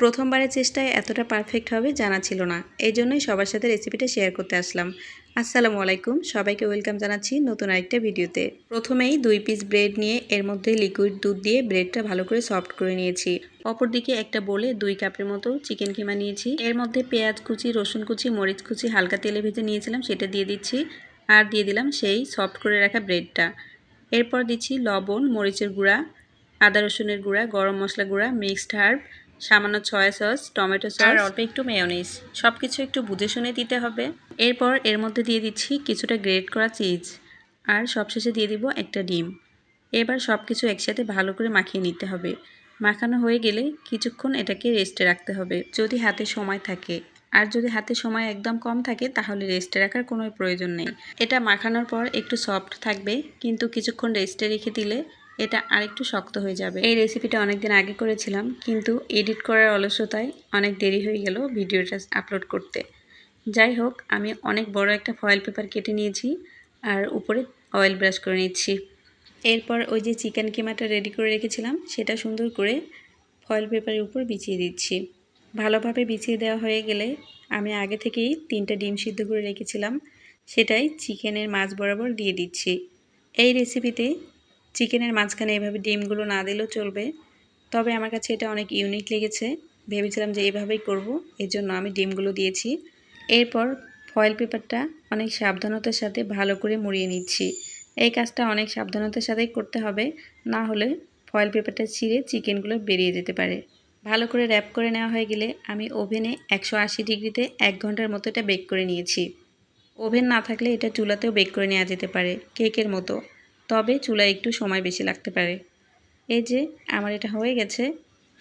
প্রথমবারের চেষ্টায় এতটা পারফেক্ট হবে জানা ছিল না। এই জন্যই সবার সাথে রেসিপিটা শেয়ার করতে আসলাম। আসসালামু আলাইকুম। সবাইকে ওয়েলকাম জানাচ্ছি নতুন আরেকটা ভিডিওতে প্রথমেই দুই পিস ব্রেড নিয়ে এর মধ্যে লিকুইড দুধ দিয়ে ব্রেডটা ভালো করে সফট করে নিয়েছি। অপরদিকে একটা বলে দুই কাপের মতো চিকেন কিমা নিয়েছি। এর মধ্যে পেঁয়াজ কুচি, রসুন কুচি, মরিচ কুচি হালকা তেলে ভেজে নিয়েছিলাম, সেটা দিয়ে দিচ্ছি। আর দিয়ে দিলাম সেই সফট করে রাখা ব্রেডটা এরপর দিচ্ছি লবণ, মরিচের গুঁড়া, আদা রসুনের গুঁড়া, গরম মশলা গুঁড়া মিক্সড হার্ব সামান্য সয়া সস টমেটো সস আর অল্প একটু মেয়নিজ সব কিছু একটু বুঝে শুনে দিতে হবে। এরপর এর মধ্যে দিয়ে দিচ্ছি কিছুটা গ্রেট করা চিজ আর সবশেষে দিয়ে দিব একটা ডিম। এবার সব কিছু একসাথে ভালো করে মাখিয়ে নিতে হবে। মাখানো হয়ে গেলে কিছুক্ষণ এটাকে রেস্টে রাখতে হবে। যদি হাতে সময় থাকে। আর যদি হাতে সময় একদম কম থাকে তাহলে রেস্টে রাখার কোনো প্রয়োজন নেই। এটা মাখানোর পর একটু সফট থাকবে। কিন্তু কিছুক্ষণ রেস্টে রেখে দিলে এটা আরেকটু শক্ত হয়ে যাবে। এই রেসিপিটা অনেকদিন আগে করেছিলাম, কিন্তু এডিট করার অলসতায় অনেক দেরি হয়ে গেল ভিডিওটা আপলোড করতে। যাই হোক, আমি অনেক বড় একটা ফয়েল পেপার কেটে নিয়েছি আর উপরে অয়েল ব্রাশ করে নিচ্ছি। এরপর ওই যে চিকেন কিমাটা রেডি করে রেখেছিলাম, সেটা সুন্দর করে ফয়েল পেপারের উপর বিছিয়ে দিচ্ছি। ভালোভাবে বিছিয়ে দেওয়া হয়ে গেলে আমি আগে থেকেই তিনটা ডিম সিদ্ধ করে রেখেছিলাম, সেটাই চিকেনের মাছ বরাবর দিয়ে দিচ্ছি। এই রেসিপিতে চিকেনের মাঝখানে এভাবে ডিমগুলো না দিলেও চলবে। তবে আমার কাছে এটা অনেক ইউনিক লেগেছে। ভেবেছিলাম যে এভাবেই করব এর জন্য আমি ডিমগুলো দিয়েছি। এরপর ফয়েল পেপারটা অনেক সাবধানতার সাথে ভালো করে মুড়িয়ে নিচ্ছি। এই কাজটা অনেক সাবধানতার সাথেই করতে হবে, না হলে ফয়েল পেপারটা ছিঁড়ে চিকেনগুলো বেরিয়ে যেতে পারে। ভালো করে র্যাপ করে নেওয়া হয়ে গেলে আমি ওভেনে একশো আশি ডিগ্রিতে এক ঘণ্টার মতো এটা বেক করে নিয়েছি। ওভেন না থাকলে এটা চুলাতেও বেক করে নেওয়া যেতে পারে কেকের মতো। তবে চুলায় একটু সময় বেশি লাগতে পারে। এই যে, আমার এটা হয়ে গেছে।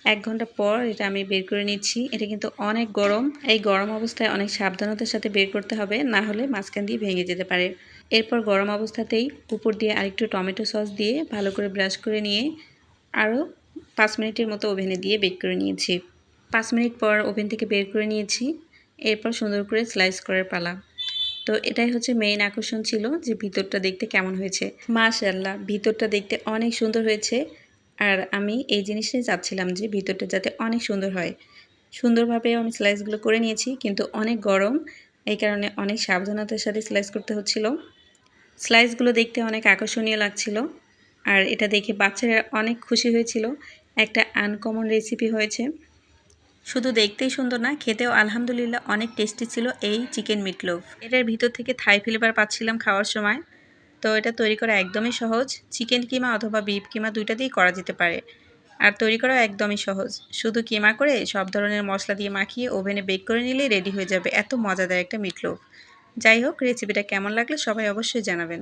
এক ঘণ্টা পর এটা আমি বের করে নিচ্ছি। এটা কিন্তু অনেক গরম। এই গরম অবস্থায় অনেক সাবধানতার সাথে বের করতে হবে, না হলে মাঝখান দিয়ে ভেঙে যেতে পারে। এরপর গরম অবস্থাতেই উপর দিয়ে আরেকটু টমেটো সস দিয়ে ভালো করে ব্রাশ করে নিয়ে আরও পাঁচ মিনিটের মতো ওভেনে দিয়ে বেক করে নিয়েছি। পাঁচ মিনিট পর ওভেন থেকে বের করে নিয়েছি। এরপর সুন্দর করে স্লাইস করার পালা। তো এটাই হচ্ছে মেইন আকর্ষণ ছিল যে ভিতরটা দেখতে কেমন হয়েছে। মাশাল্লাহ ভিতরটা দেখতে অনেক সুন্দর হয়েছে। আর আমি এই জিনিসটাই চাচ্ছিলাম যে ভিতরটা যাতে অনেক সুন্দর হয়। সুন্দরভাবে আমি স্লাইসগুলো করে নিয়েছি, কিন্তু অনেক গরম। এই কারণে অনেক সাবধানতার সাথে স্লাইস করতে হচ্ছিল। স্লাইসগুলো দেখতে অনেক আকর্ষণীয় লাগছিল। আর এটা দেখে বাচ্চারা অনেক খুশি হয়েছিল। একটা আনকমন রেসিপি হয়েছে। শুধু দেখতেই সুন্দর না, খেতেও আলহামদুলিল্লাহ অনেক টেস্টি ছিল এই চিকেন মিটলোভ এটার ভিতর থেকে থাই ফ্লেভার পাচ্ছিলাম খাওয়ার সময়। তো এটা তৈরি করা একদমই সহজ। চিকেন কিমা অথবা বিফ কিমা দুইটা দিয়েই করা যেতে পারে। আর তৈরি করা একদমই সহজ। শুধু কিমা করে সব ধরনের মশলা দিয়ে মাখিয়ে ওভেনে বেক করে নিলেই রেডি হয়ে যাবে এত মজাদার একটা মিটলোভ যাই হোক রেসিপিটা কেমন লাগলে সবাই অবশ্যই জানাবেন।